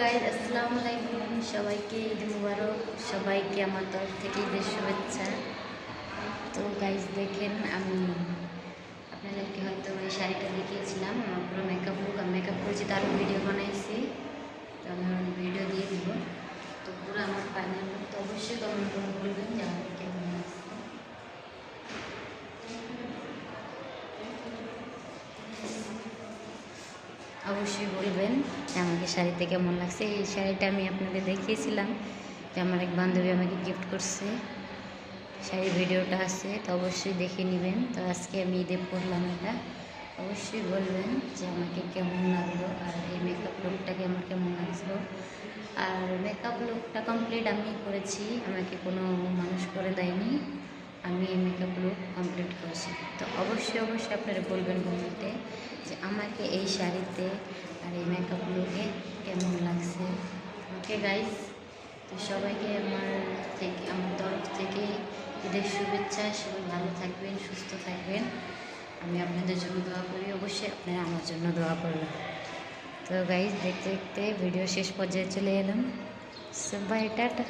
Guys আসসালামু আলাইকুম। সবাইকে ঈদ মুবারক। সবাইকে আমার তরফ থেকে ঈদের শুভেচ্ছা। তো গাইজ দেখেন আমি আপনাদেরকে হয়তো ওই শাড়িটা দেখিয়েছিলাম, আমার পুরো মেকআপ লুক আমি মেকআপ করেছি, তারও ভিডিও বানাইছি তো আমি ভিডিও দিয়ে দিব তো পুরো আমার ফাইনাল লুক তো অবশ্যই কমেন্ট করে বলবেন যে আমার কেমন লাগছে অবশ্যই বলবেন যে আমাকে শাড়িতে কেমন লাগছে। এই শাড়িটা আমি আপনাদের দেখিয়েছিলাম যে আমার এক বান্ধবী আমাকে গিফট করছে। শাড়ির ভিডিওটা আছে, তো অবশ্যই দেখে নেবেন। তো আজকে আমি ঈদে পড়লাম এটা। অবশ্যই বলবেন যে আমাকে কেমন লাগল আর এই মেকআপ লুকটাকে আমার কেমন লাগল। আর মেকআপ লুকটা কমপ্লিট আমি করেছি, আমাকে কোনো মানুষ করে দেয়নি আমি এই মেকআপ লুক কমপ্লিট করেছি। তো অবশ্যই অবশ্যই আপনারা বলবেন কমেন্টে যে আমাকে এই শাড়িতে আর এই মেকআপ লুকে কেমন লাগছে? ওকে গাইস তো সবাইকে আমার থেকে, আমার তরফ থেকে ঈদের শুভেচ্ছা, সবাই ভালো থাকবেন, সুস্থ থাকবেন। আমি আপনাদের জন্য দোয়া করি, অবশ্যই আপনারা আমার জন্য দোয়া করবেন। তো গাইজ দেখতে দেখতে ভিডিও শেষ পর্যায়ে চলে এলাম। সবাই টাটা।